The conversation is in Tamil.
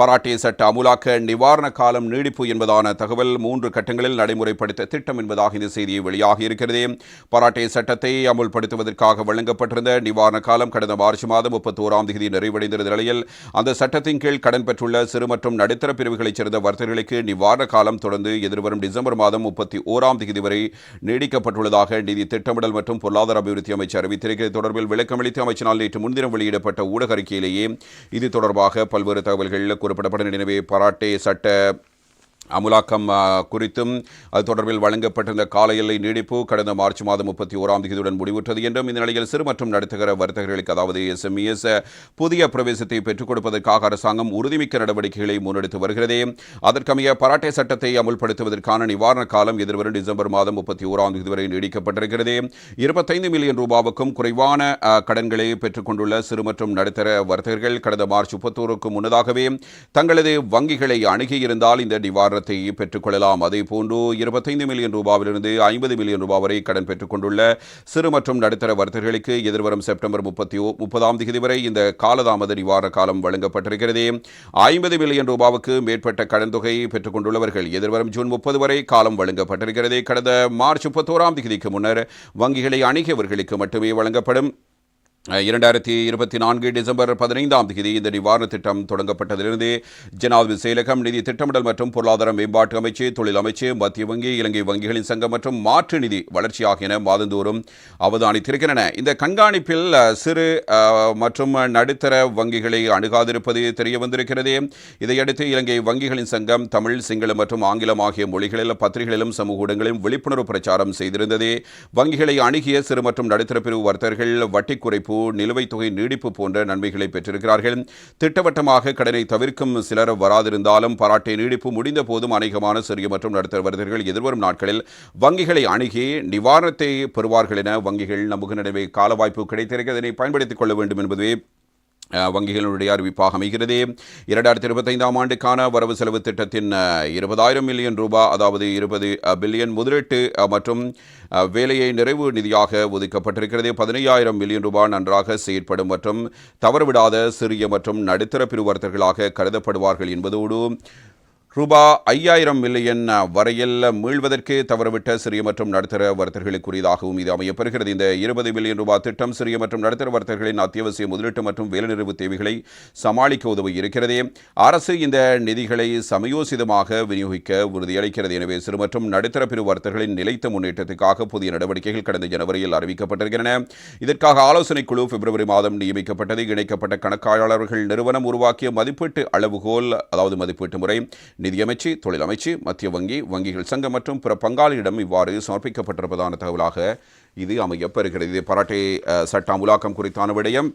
பாராட்டிய சட்ட அமுலாக்க நிவாரண காலம் நீடிப்பு என்பதான தகவல் மூன்று கட்டங்களில் நடைமுறைப்படுத்த திட்டம் என்பதாக இந்த செய்தி வெளியாகி இருக்கிறது. பாராட்டிய சட்டத்தை அமுல்படுத்துவதற்காக வழங்கப்பட்டிருந்த நிவாரண காலம் கடந்த மார்ச் மாதம் முப்பத்தோராம் தேதி நிறைவடைந்திருந்த நிலையில் அந்த சட்டத்தின் கீழ் கடன் பெற்றுள்ள சிறு மற்றும் நடுத்தர பிரிவுகளைச் சேர்ந்த வர்த்தகர்களுக்கு நிவாரண காலம் தொடர்ந்து எதிர்வரும் டிசம்பர் மாதம் முப்பத்தி ஓராம் தேதி வரை நீடிக்கப்பட்டுள்ளதாக நிதி திட்டமிடல் மற்றும் பொருளாதார அபிவிருத்தி அமைச்சர் அறிவித்திருக்கிறது. தொடர்பில் விளக்கமளித்து அமைச்சினால் நேற்று முன்தினம் வெளியிடப்பட்ட ஊடக அறிக்கையிலேயே இது தொடர்பாக பல்வேறு தகவல்கள் குறிப்பிடப்படும் எனவே பராட்டே சட்ட அமுலாக்கம் குறித்தும் அது தொடர்பில் வழங்கப்பட்டிருந்த கால எல்லை நீடிப்பு கடந்த மார்ச் மாதம் முப்பத்தி ஓராம் தேதியுடன் முடிவுற்றது என்றும் இந்த நிலையில் சிறு மற்றும் நடுத்தர வர்த்தகர்களுக்கு அதாவது எஸ்எம்இஎஸ் புதிய பிரவேசத்தை பெற்றுக் கொடுப்பதற்காக அரசாங்கம் உறுதிமிக்க நடவடிக்கைகளை முன்னெடுத்து வருகிறது. அதற்கமைய பராட்டை சட்டத்தை அமுல்படுத்துவதற்கான நிவாரண காலம் எதிர்வரும் டிசம்பர் மாதம் முப்பத்தி ஓராம் தேதி வரை நீடிக்கப்பட்டிருக்கிறது. இருபத்தைந்து மில்லியன் ரூபாவுக்கும் குறைவான கடன்களை பெற்றுக் கொண்டுள்ள சிறு மற்றும் நடுத்தர வர்த்தகர்கள் கடந்த மார்ச் முப்பத்தோருக்கு முன்னதாகவே தங்களது வங்கிகளை அணுகியிருந்தால் இந்த நிவாரண நிவாரணத்தை பெற்றுக்கொள்ளலாம். அதே போன்று இருபத்தைந்து மில்லியன் ரூபாவிலிருந்து ஐம்பது மில்லியன் ரூபாய் வரை கடன் பெற்றுக்கொண்டுள்ள சிறு மற்றும் நடுத்தர வர்த்தகர்களுக்கு எதிர்வரும் செப்டம்பர் முப்பத்தி முப்பதாம் தேதி வரை இந்த காலதாமத நிவாரண காலம் வழங்கப்பட்டிருக்கிறது. ஐம்பது மில்லியன் ரூபாவுக்கு மேற்பட்ட கடன் தொகை பெற்றுக்கொண்டுள்ளவர்கள் எதிர்வரும் ஜூன் முப்பது வரை காலம் வழங்கப்பட்டிருக்கிறது. கடந்த மார்ச் முப்பத்தோராம் தேதிக்கு முன்னர் வங்கிகளை அணுகியவர்களுக்கு மட்டுமே வழங்கப்படும். இரண்டாயிரத்தி இருபத்தி நான்கு டிசம்பர் பதினைந்தாம் தேதி இந்த நிவாரண திட்டம் தொடங்கப்பட்டதிலிருந்து ஜனாதிபதி செயலகம் நிதி திட்டமிடல் மற்றும் பொருளாதார மேம்பாட்டு அமைச்சு தொழில் அமைச்சு மத்திய வங்கி இலங்கை வங்கிகளின் சங்கம் மற்றும் மாற்று நிதி வளர்ச்சி ஆகியன மாதந்தோறும் அவதானித்திருக்கின்றன. இந்த கண்காணிப்பில் சிறு மற்றும் நடுத்தர வங்கிகளை அணுகாதிருப்பது தெரிய வந்திருக்கிறது இதையடுத்து இலங்கை வங்கிகளின் சங்கம் தமிழ் சிங்களம் மற்றும் ஆங்கிலம் ஆகிய மொழிகளில் பத்திரிகைகளிலும் சமூக ஊடகங்களிலும் விழிப்புணர்வு பிரச்சாரம் செய்திருந்தது. வங்கிகளை அணுகிய சிறு மற்றும் நடுத்தர பிரிவு வர்த்தகர்கள் வட்டி குறைப்பு நிலுவைத் தொகை நீடிப்பு போன்ற நன்மைகளை பெற்றிருக்கிறார்கள். திட்டவட்டமாக கடனை தவிர்க்கும் சிலர் வராதிருந்தாலும் பாராட்டை நீடிப்பு முடிந்த போதும் அநேகமான சிறிய மற்றும் நடுத்தர வர்த்தகர்கள் எதிர்வரும் நாட்களில் வங்கிகளை அணுகி நிவாரணத்தை பெறுவார்கள் என வங்கிகள் நம்புகின்ற எனவே கால வாய்ப்பு கிடைத்திருக்கிறது. அதனை பயன்படுத்திக் கொள்ள வேண்டும் என்பதுவே வங்கிகளுடைய அறிவிப்பாக அமைகிறது. இரண்டாயிரத்தி இருபத்தைந்தாம் ஆண்டுக்கான வரவு செலவு திட்டத்தின் இருபதாயிரம் மில்லியன் ரூபாய் அதாவது இருபது பில்லியன் முதலீட்டு மற்றும் வேலையை நிறைவு நிதியாக ஒதுக்கப்பட்டிருக்கிறது. பதினையாயிரம் மில்லியன் ரூபாய் நன்றாக செயற்படும் மற்றும் தவறுவிடாத சிறிய மற்றும் நடுத்தர பிரிவர்த்தர்களாக கருதப்படுவார்கள் என்பதோடு ரூபா ஐயாயிரம் மில்லியன் வரையில் மீள்வதற்கு தவறவிட்ட சிறிய மற்றும் நடுத்தர வர்த்தகர்களுக்குரியதாகவும் இது அமையப்பெறுகிறது. இந்த இருபது மில்லியன் ரூபாய் திட்டம் சிறிய மற்றும் நடுத்தர வர்த்தகர்களின் அத்தியாவசிய முதலீட்டு மற்றும் வேலைநிறைவு தேவைகளை சமாளிக்க உதவி இருக்கிறது. அரசு இந்த நிதிகளை சமயோசிதமாக விநியோகிக்க உறுதியளிக்கிறது. எனவே சிறு மற்றும் நடுத்தர பிரிவு வர்த்தகர்களின் நிலைத்த முன்னேற்றத்துக்காக புதிய நடவடிக்கைகள் கடந்த ஜனவரியில் அறிவிக்கப்பட்டிருக்கின்றன. இதற்காக ஆலோசனை குழு பிப்ரவரி மாதம் நியமிக்கப்பட்டது. இணைக்கப்பட்ட கணக்காளர்கள் நிறுவனம் உருவாக்கிய மதிப்பீட்டு அளவுகோல் அதாவது மதிப்பீட்டு முறை நிதியமைச்சு தொழில் அமைச்சு மத்திய வங்கி வங்கிகள் சங்கம் மற்றும் பிற பங்காளியிடம் இவ்வாறு சமர்ப்பிக்கப்பட்டிருப்பதான தகவலாக இது அமையப்பெறுகிறது பராட்டை சட்ட அமுலாக்கம் குறித்தான விடயம்.